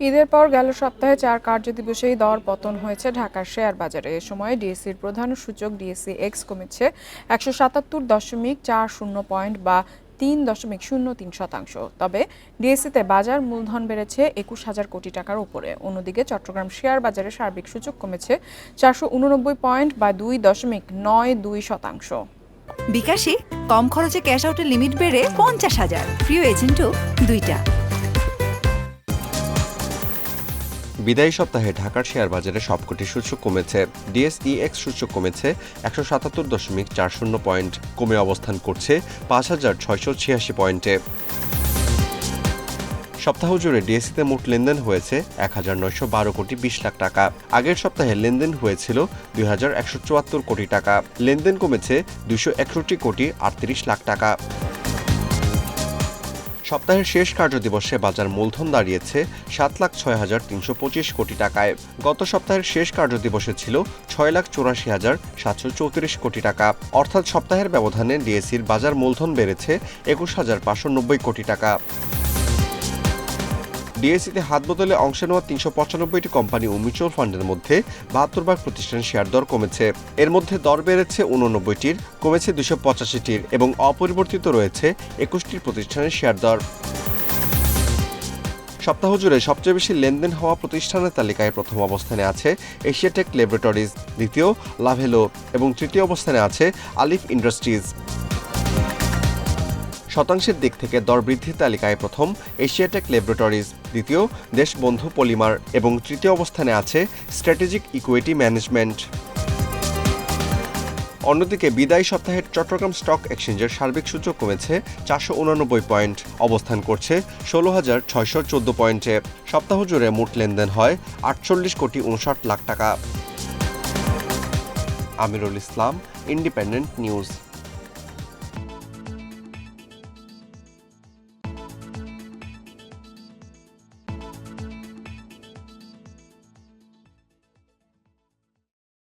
ঈদের পর গেল সপ্তাহে চার কার্যদিবসেই দর পতন হয়েছে ঢাকার শেয়ার বাজারে। এ সময় ডিএসসির প্রধান সূচক ডিএসসি এক্স কমেছে একশো সাতাত্তর দশমিক চার শূন্য পয়েন্ট বা তিন দশমিক শূন্য তিন শতাংশ। তবে ডিএসসিতে বাজার মূলধন বেড়েছে একুশ হাজার কোটি টাকার উপরে। অন্যদিকে চট্টগ্রাম শেয়ার বাজারে সার্বিক সূচক কমেছে চারশো উননব্বই পয়েন্ট বা দুই দশমিক নয় দুই শতাংশ। বিকাশে কম খরচে ক্যাশ আউটের লিমিট বেড়ে পঞ্চাশ হাজার। প্রিয় এজেন্টও দুইটা। বিদায়ী সপ্তাহে ঢাকার শেয়ার বাজারে সবকটি সূচক কমেছে। ডিএসইএক্স সূচক কমেছে একশো সাতাত্তর দশমিক চার শূন্য পয়েন্ট। কমে অবস্থান করছে পাঁচ হাজার ছয়শো ছিয়াশি পয়েন্টে। সপ্তাহ জুড়ে ডিএসসিতে মোট লেনদেন হয়েছে এক হাজার নয়শো বারো কোটি বিশ লাখ টাকা। আগের সপ্তাহে লেনদেন হয়েছিল দুই হাজার একশো চুয়াত্তর কোটি টাকা। লেনদেন কমেছে দুশো একষট্টি কোটি আটত্রিশ লাখ টাকা। সপ্তাহের শেষ কার্যদিবসে বাজার মূলধন দাঁড়িয়েছে সাত লাখ ছয় হাজার তিনশো পঁচিশ কোটি টাকায়। গত সপ্তাহের শেষ কার্যদিবসে ছিল ছয় লাখ চৌরাশি হাজার সাতশো চৌত্রিশ কোটি টাকা। অর্থাৎ সপ্তাহের ব্যবধানে ডিএসির বাজার মূলধন বেড়েছে একুশ হাজার পাঁচশো নব্বই কোটি টাকা। ডিএসসিতে হাত বদলে অংশ নেওয়া তিনশো পঁচানব্বইটি কোম্পানি ও মিউচুয়াল ফান্ডের মধ্যে বাহাত্তর ভাগ প্রতিষ্ঠানের শেয়ার দর কমেছে। এর মধ্যে দর বেড়েছে উননব্বইটির কমেছে দুশো পঁচাশিটির এবং অপরিবর্তিত রয়েছে একুশটির প্রতিষ্ঠানের শেয়ার দর। সপ্তাহ জুড়ে সবচেয়ে বেশি লেনদেন হওয়া প্রতিষ্ঠানের তালিকায় প্রথম অবস্থানে আছে এশিয়াটেক ল্যাবরেটরিজ, দ্বিতীয় লাভেলো এবং তৃতীয় অবস্থানে আছে আলিফ ইন্ডাস্ট্রিজ। শতাংশের দিক থেকে দর বৃদ্ধির তালিকায় প্রথম এশিয়াটেক ল্যাবরেটরিজ, দ্বিতীয় দেশবন্ধু পলিমার এবং তৃতীয় অবস্থানে আছে স্ট্র্যাটেজিক ইকুইটি ম্যানেজমেন্ট। অন্যদিকে বিদায়ী সপ্তাহের চট্টগ্রাম স্টক এক্সচেঞ্জের সার্বিক সূচক কমেছে চারশো উনানব্বই পয়েন্ট, অবস্থান করছে ষোলো হাজার ছয়শো চোদ্দ পয়েন্টে। সপ্তাহ জুড়ে মোট লেনদেন হয় আটচল্লিশ কোটি উনষাট লাখ টাকা। Amirul Islam, independent news.